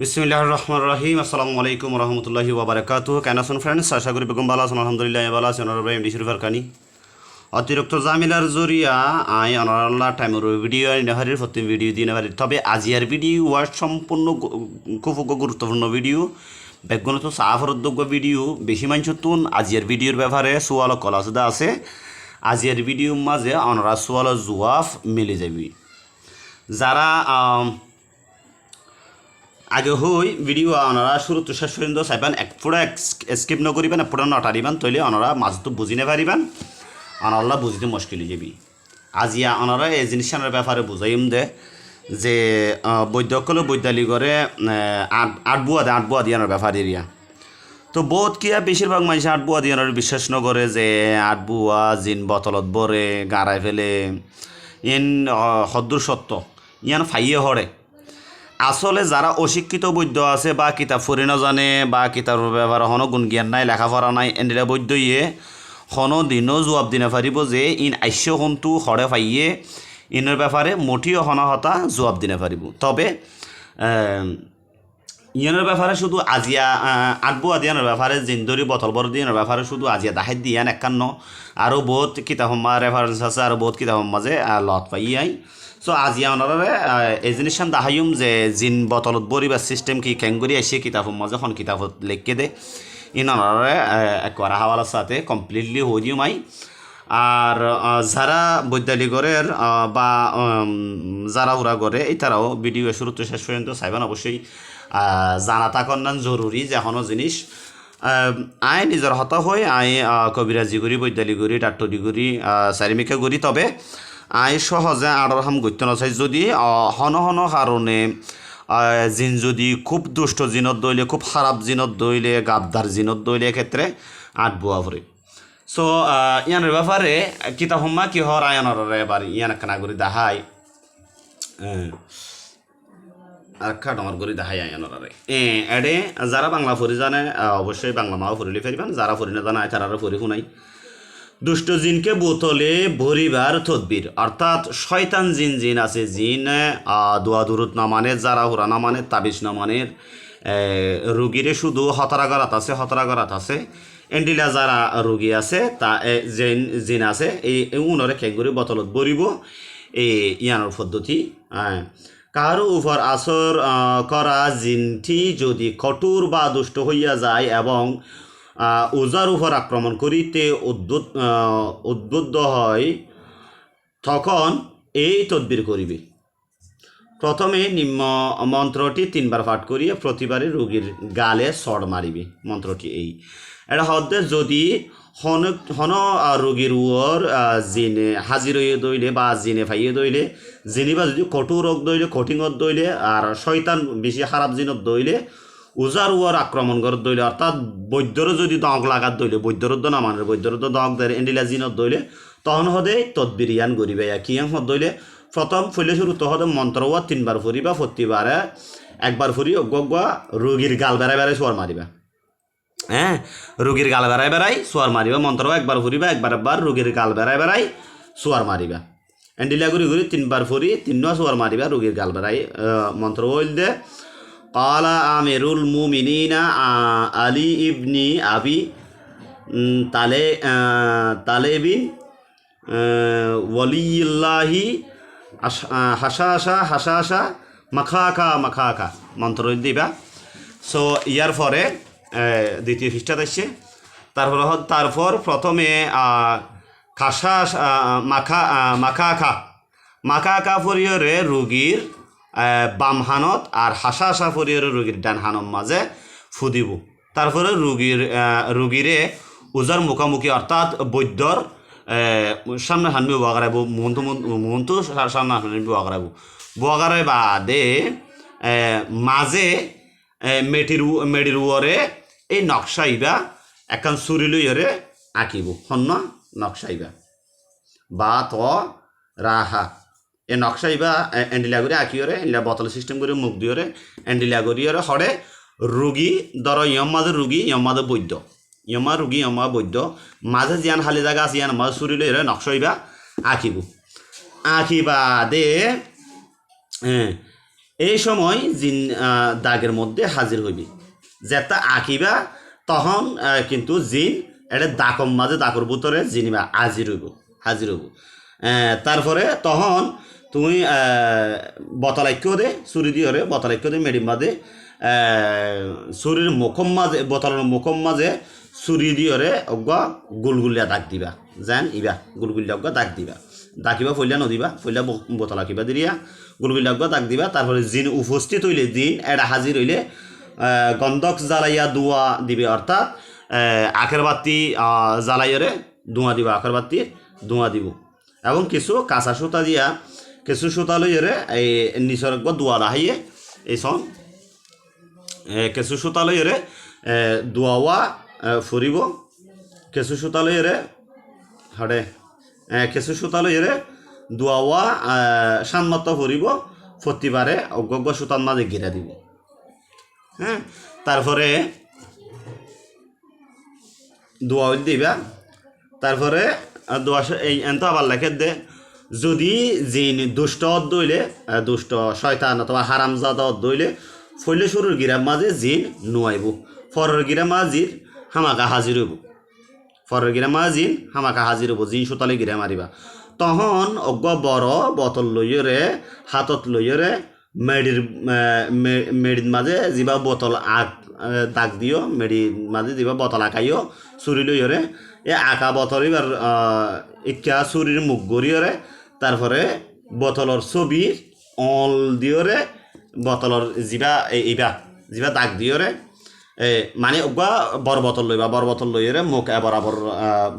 বিসমিল্লাহ রহমান রহিম। আসসালামু আলাইকুম রহমতুল্লাহি ওবরাকাতু কেন আছেন ফ্রেন্ডস আশা করি বেগম ভালো আছেন, আলহামদুলিল্লাহ ভালো আছেন অনার ইমডি শরীফ কানি অতিরিক্ত জামিলার জরিয়া, আই অনারাল্লাহ টাইমের ভিডিও নেহারির প্রতি ভিডিও দিয়ে নেহারি তবে আজিয়ার ভিডিও ওয়ার সম্পূর্ণ খুব গুরুত্বপূর্ণ ভিডিও বেগুনত সাফরদ্যোগ্য ভিডিও বেশি মানুষ তুন আজিয়ার ভিডিওর ব্যাপারে সোয়াল কলাসদা আছে। আজিয়ার ভিডিওর মাঝে অনারা সোয়াল জুয়াফ মিলে যাবি। যারা আগে হই ভিডিও ওনারা শুরু তো শেষ পর্যন্ত চাইবেন, এক পুরা স্কিপ নকরিবেন এক পুরা নটারিবেন তৈলে ওনারা মাঝতো বুঝি নে পারিবেন অনাল্লা বুঝতে মুশকিল হয়ে যাবি আজিয়া ওনারা এই জিনিসটার ব্যাপারে বুঝাইম দে, যে বৈদ্যকল বৈদ্যালি করে আট আট বুয়া দে আট বুয়া দিয়ানোর ব্যাপার এরিয়া তো বহুত কিয়া বেশিরভাগ মানুষ আট বুয়া দিয়ানোর বিশ্বাস নকরে যে আট বুয়া জিন বতলত বরে গাড়াই ফেলে ইন সদ্দুর সত্য। ইয়ান ফাইয়ে হরে আসলে যারা অশিক্ষিত বৈদ্য আছে বা কিতাব ফুরি জানে বা কিতাবের ব্যাপারে হনো গুণ জ্ঞান নাই লেখাপড়া নাই এনেরা বৈদ্য ইয়ে হনো দিনও জবাব দিনে পারিব যে ইন আইস্য হন্তু হরে পাইয়ে ইনের ব্যাপারে মঠিও হন হতা জবাব দিনে পারিব তবে ইয়ানোর ব্যাপারে শুধু আজিয়া আটবু আদিয়ানোর ব্যাপারে জিন্দরি বতল বড় দিয়ানোর ব্যাপারে শুধু আজিয়া দাহাই দিয়ান একান্ন। আরও বহুত কিতাব রেফারেন্স আছে আরও বহুত কিতাব মাঝে লত পাই আই সো আজিয়া ওনারে এই জিনিসখান দাহাইম যে জিন বতলত বরিবার সিস্টেম কি কেঙ্গুরি আইসে কিতাব মাঝে এখন কিতাবত লিখকে দে। ইন ওনারে একবার হাওয়ালার সাথে কমপ্লিটলি হয়ে দিও মাই। আর যারা বৈদ্যালিগরের বা যারা উরা করে এই তারাও ভিডিও শুরুতে শেষ পর্যন্ত চাইবেন অবশ্যই। জানা থাকন জরুরি যে এখনও জিনিস। আই নিজের হত হৈ আই আহ, কবিরাজি করি বৈদ্যালি করি ডাক্তরি করি চারিমিকে তবে। আই সহজে আড়র হাম গত্য নচাই যদি হন হন কারণে জিন যদি খুব দুষ্ট জিনত দইলে খুব খারাপ জিনত দইলে গাবদার জিনত দইলে ক্ষেত্রে আট বুয়া ভরে সো ইয়ানের ব্যাপারে কিতাব হম্মা কি হর আয়ানর এবার ইয়ান কানা করি দাহাই আর খা ডমার করি দাহাই আয়ানর এ এডে যারা বাংলা ফরি জানে অবশ্যই বাংলা মাও ফরিলে ফেরিবেন যারা ফরি না জানে তারা ফরি শুনাই। দুষ্ট জিনকে বোতলে ভরিবার তদবির। অর্থাৎ শয়তান জিন জিন আছে, জিন দোয়া দুরুত না মানে যারা হুরা না মানে তাবিজ না মানে রুগীরে শুধু হতরাগরাত আছে হতরাগরাত আছে। এন্ডিলা যারা রুগী আছে, তা জিন জিন আছে, এই উনরে করে বোতলত ভরিব। এই ইয়ানোর পদ্ধতি কারও উপর আসর করা জিনটি যদি কঠোর বা দুষ্ট হইয়া যায় এবং ওজার উপর আক্রমণ করিতে উদ্বুদ্ধ হয়, তখন এই তদবির করিবে। প্রথমে নিম্ন মন্ত্রটি তিনবার পাঠ করিয়া প্রতিবারে রোগীর গালে সড় মারিবে, মন্ত্রটি এই। এটা হতে যদি হন হন রোগীর উয়র জিনে হাজির হইয়ে দইলে বা জিনে ফাইয়ে দইলে জিনি বা যদি কটু রোগ দইলে কঠিনত দইলে, আর শয়তান বেশি খারাপ জিনত দইলে উজার উয়ার আক্রমণ করে দইলে, অর্থাৎ বৈদ্যরও যদি দগ লাগাত দইলে, বৈদ্যর তো না মানে বৈদ্যর তো দগ দেয় এন্ডিলা জিনত দইলে, তখন হদে তদবিরিয়ান গরিবে। কি হদ দইলে, প্রথম ফলে শুরু তো হদে মন্ত্র ওয়া তিনবার ফুরিবা প্রতিবারে একবার ফুরি অজ্ঞা রোগীর গাল বেড়ায় বেড়ায় সোয়ার মারিবা। হ্যাঁ রোগীর গাল বেড়ায় বেড়াই সোয়ার মারিবা, মন্ত্র একবার ফুরিবা একবার একবার রোগীর গাল বেড়ায় বেড়াই সোয়ার মারিবা। এন্ডিলা ঘুরি ঘুরি তিনবার ফুরি তিন সোয়ার মারিবা, রোগীর গাল বেড়াই মন্ত্র হইল দে কালা আমেরুল মুমিনিনা আলী ইবনি আবি তালে তালেবিন ওয়ালিল্লাহি হাসাশা হাসাশা, মাখাকা মাখাকা। মন্ত্র দিবা। সো ইয়ার পরে দ্বিতীয় খ্রিস্টাত আসছে। তারপর তারপর প্রথমে খাসা মাখা মাখাখা মাখাখা পরিয়রে রুগীর বাম হানত আর হাসা হাসা ফরিয়রে রুগীর ডান হানম মাঝে ফুদিব। তারপরে রুগীর রুগীরে উজার মুখামুখি অর্থাৎ বৈদ্যর সামনে হানবি বোয়া করাইব মুহন্ত মুহন্ত সামনে হানবি বোয়া করাই বাদে মাঝে মেটির মেডির উয়রে এই নকশাইবা এখন চুরি লইরে আঁকিব। হন্য নকশাইবা বা ত রাহা এ নকশা ইবা এন্ডিলা করে আঁকিওরে এন্ডিলা বোতল সিস্টেম করে মুখ দিওরে এন্ডিলা করিওরে হরে রুগী, ধর ইয়ম মাঝে রুগী, ইয়ম মাঝে বৈদ্য। ইয়মা রুগী, ইয়মা বৈদ্য। মাঝে জিয়ান হালি জায়গা আছে ইয়ান মাঝে চুরি লইরে নকশা ইবা আঁকিব। আঁকিবা দে এই সময় জিন দাগের মধ্যে হাজির হইবি। যেটা আঁকিবা, তখন কিন্তু জিন, এটা দাকম মাঝে দাকর ভিতরে জিনিবা হাজির হইব হাজির হইব। তারপরে তখন তুমি বতলাইক্য দে চুরি দিয়ে বতলাইক্য দে মেডিম বাদে। চুরির মুখম মাঝে বতলার মুখম মাঝে চুরি দিয়ে অজ্ঞ গুলগুলিয়া দাগ দিবা। যেন ইবা গুলগুলিয়া অজ্ঞ দাগ দিবা। দাকিবা ফইলা নদিবা ফইলা বোতল আঁকিবা দিরিয়া গুলগুলি লাগবা দাগ দিবা তারপরে জিন উপস্থিত হইলে দিন এটা হাজির হইলে গন্ধক জ্বালাইয়া দুয়া দিবে অর্থাৎ আহ, আখের বাতি জ্বালাইয়ারে ধোঁয়া দিবা আখের বাতি ধোঁয়া দিব। এবং কিছু কাঁচা সুতা দিয়া কিছু সুতা লইয়ারে এই নিচর দোয়া রাহাইয়ে এই সন কেঁচু সুতা লইরে দোয়াওয়া ফুরিব কেঁচু সুতা লইরে হাড়ে কেঁচু সুতা লইরে দোয়াওয়া সানমাত্র ফুরিব প্রতিবারে অজ্ঞ সুতার মাঝে গিরা দিব। হ্যাঁ তারপরে দোয়া দিবা তারপরে দোয়া এই এত আবার লেখে দে যদি জিন দুষ্ট দইলে দুষ্ট, শয়তান অথবা হারামজাদা দইলে, ফইলে শুরুর গিরাম মাঝে জিন নুয়াইব। ফরের গিরাম মাঝির হামাকা হাজির হইব। ফরের গিরাম মাঝিন হামাকা হাজির হইব, জিন সুতালে গিরা মারিবা। তখন অজ্ঞ বড় বতল লইরে হাতত লইরে মেডির মেডির মাঝে যিবা বোতল আগ দাগ দিও, মেডির মাঝে যিবা বোতল আঁকাইও চুরি লইরে এ আঁকা বোতল এবার ইকা চুরির মুখ গড়িয়রে তারপরে বোতলর ছবি, অল দিয়রে বোতলর জিবা এইবা যিবা দাগ দিয়রে এ মানে ওবা বড় বোতল লইবা বড় বোতল লইরে মুখ বরাবর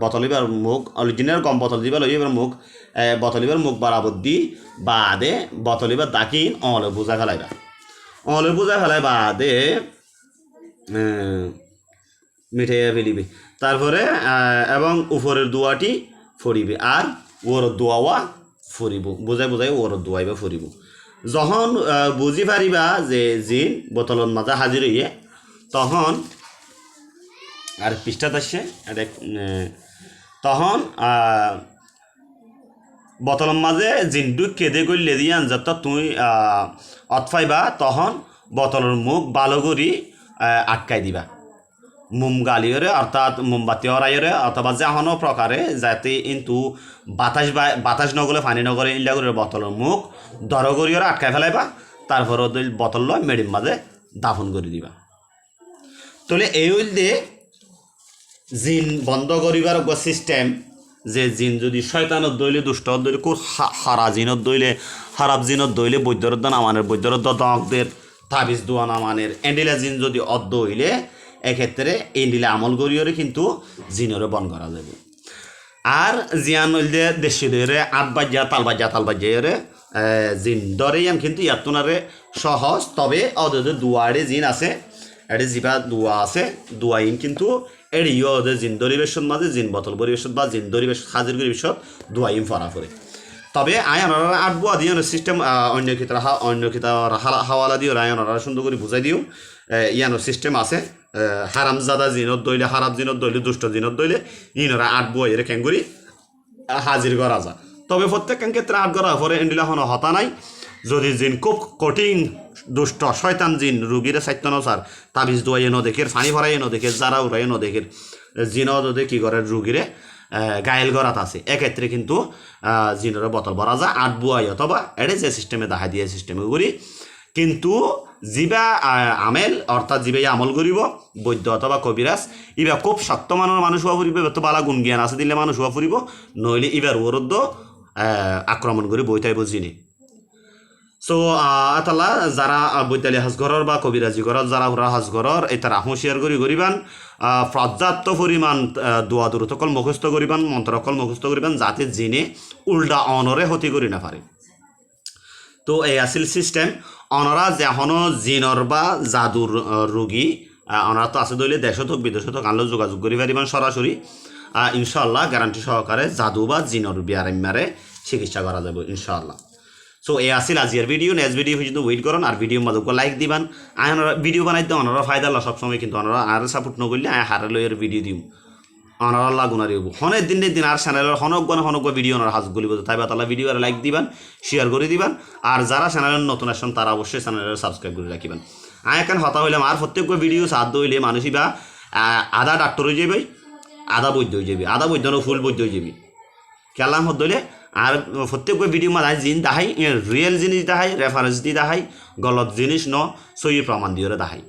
বোতল এবার মুখ অরিজিনাল গম বোতল দিবা লই এবার মুখ বোতল এবার মুখ বরাবর দি বাদে বোতল এবার দাকিন অলে বুঝা ফেলাইবা। অলে বুঝা ফেলাই বাদে মিঠাইয়া ফেলিবে। তারপরে এবং উপরের দোয়াটি ফরিবে আর ওর দোয়াওয়া ফরিব বুঝাই বুঝাই ওর দোয়াইবা ফরিব যখন বুঝি পারিবা যে জিন বোতলত মাজা হাজির হইয়ে তখন আর পৃষ্ঠাত আসছে তখন বোতলের মাঝে জিনটু কেঁদে করলে দিয়ে আনজাত তুই অতফাইবা তখন বোতলের মুখ ভালো করি আটকাই দিবা। মোম গালিয়রে অর্থাৎ মোমবাতি হরাইরে অথবা যে কোনো প্রকারে যাতে কিন্তু বাতাস বাতাস নগলে, পানি ইল্লা করে বোতলের মুখ দর করিয়রে আটকাই ফেলাইবা তারপর ওই বোতল লয় মেডিম মাঝে দাফন করে দিবা। তাহলে এই হইল দিয়ে জিন বন্ধ করিবার সিস্টেম, যে জিন যদি শয়তানত দইলে, দুষ্টত দইলে কোর হারা জিনত দইলে, হারাপ জিনত দইলে বৈদ্যরদ্দ নামানের বৈদ্যরদ্দ দকদের তাবিজ দোয়া নামানের এন্ডিলা জিন যদি অদ্দ হইলে এক্ষেত্রে এই এন্ডিলা আমল করিয়রে কিন্তু জিনরে বন করা যাবে। আর জিয়ান হইলে দেশি দইরে, আট বাজ্যা, তাল বাজ্যা, তাল বাজ্যারে জিন দরে ইয়ান কিন্তু ইয়াতুনারে সহজ। তবে অদে দুয়ারে জিন আছে এটি যিবা দুয়া আছে, দুয়া ইন কিন্তু এটি ইয় ওদের জিন পরিবেশত মাঝে জিন বতল পরিবেশত বা জিন পরিবেশ হাজির পরিবেশত দুয়া ইন ফরা করে। তবে আয়নার আট বুয়া দিয়ে সিস্টেম অন্য হা- অন্য ক্ষেত্রে হাওয়ালা দিও আয়নারা সুন্দর করে বুঝাই দিও ইয়ানোর সিস্টেম আছে। হারামজাদা জিনত দইলে হারাম জিনত দইলে দুষ্ট জিনত দইলে ইনরা আট বুয়া এর ক্যাঙ্গুরি হাজির করা যা তবে প্রত্যেক ক্ষেত্রে আট করা পরে এন্ডিলা কোনো হতা নাই। যদি জিন খুব কঠিন দুষ্ট, শয়তান জিন, রুগীরে সাইত্য নসার, তাবিজ দোয়াই ন দেখের, ফানি ভরাই ন দেখে যারা উড়াই ন দেখের জিন যদি কি করে রুগীরে গায়েল গড়াত আছে, এক্ষেত্রে কিন্তু জিনের বোতল ভরা যায়, আট বুয়াই অথবা এড়ে যে সিস্টেমে দেখা দিয়ে সিস্টেমে করি কিন্তু যিবা আমেল অর্থাৎ যিবাই আমল করিব বৈদ্য অথবা কবিরাজ ইবা খুব শক্ত মানের মানুষ হওয়া ফুরিব তো বালা গুণ জ্ঞান আছে দিলে মানুষ হওয়া ফুরিব নইলে ইবার ওরদ্দ আক্রমণ করে বইতাইব জিনি। সো আতালা যারা বৈতালি হাজঘৰৰ বা কবিরাজি ঘৰত যারা হুরা হাজঘৰৰ এটারা হুঁশিয়ার করি করিবান আহ, পর্যাপ্ত পরিমাণ দোয়া দূরতকল মুখস্থ করিবান মন্ত্রকল মুখস্থ করিবান যাতে জিনে উল্টা অনরে ক্ষতি করি না পারে তো এই আছিল সিস্টেম অনরা যেখনো জিনর বা জাদুর রোগী অনরা তো আছে দইলে দেশত হোক বিদেশত হোক আনলেও যোগাযোগ করি পারিবান সরাসরি ইনশাল্লাহ গ্যারান্টি সহকারে জাদু বা জিনর বিয়ারাম্যারে চিকিৎসা করা যাব ইনশাল্লাহ সো এ আসিল আজিয়ার ভিডিও নেক্সট ভিডিও পর্যন্ত ওয়েট করুন আর ভিডিও মাঝে লাইক দিবান। আয় ভিডিও বানাইতে অনারা ফায়দা সবসময় কিন্তু অনারা আর সাপোর্ট নকরলে আয় হারে লইয়ের ভিডিও দিম। অনার লাগুনারি হব হনের দিন দিন আর চ্যানেলের হনক গণ হনক ভিডিও ওনার হাজ গলিব। তাই বা তালা ভিডিও আর লাইক দিবেন শেয়ার করে দিবেন। আর যারা চ্যানেলের নতুন আসেন তারা অবশ্যই চ্যানেলের সাবস্ক্রাইব করে রাখিবেন। আমি এখন হতা হইলাম, আর প্রত্যেক ভিডিও সাধ্য হইলে মানুষই বা আধা ডাক্তার হয়ে যাবে আধা বৈদ্য হয়ে যাবে আধা বৈদ্য ফুল বৈদ্য হয়ে যাবে কেলাম হত হইলে আর প্রত্যেক ভিডিও মাঝে জিন দেখাই রিয়েল জিনিস দেখাই রেফারেন্স দিয়ে দেখাই গলত জিনিস ন সই প্রমাণ দিয়ে দেখাই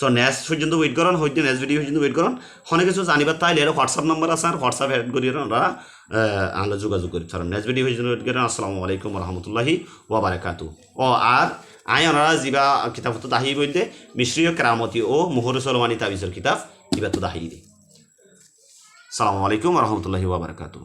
সো নেক্সট পর্যন্ত ওয়েট করুন, হয়তো নেক্সট ভিডিও পর্যন্ত ওয়েট করুন। অনেক কিছু জানিবার তাইলে এর হোয়াটসঅ্যাপ নাম্বার আছে, আর হোয়াটসঅ্যাপ এড করি ওরা আমরা যোগাযোগ করি। থাকুন নেক্সট ভিডিও পর্যন্ত ওয়েট করেন। আসসালামু আলাইকুম রহমতুল্লাহি ওয়াবারাকাতু। ও, আর আই ওনারা যিবা কিতাব তো দাহি বইতে মিশ্রীয় কেরামতি ও মুহর সলমানি তাবিজের কিতাব কিবা তো দাহি। দি সালামু আলাইকুম রহমতুল্লাহি ওয়াবারাকাতু।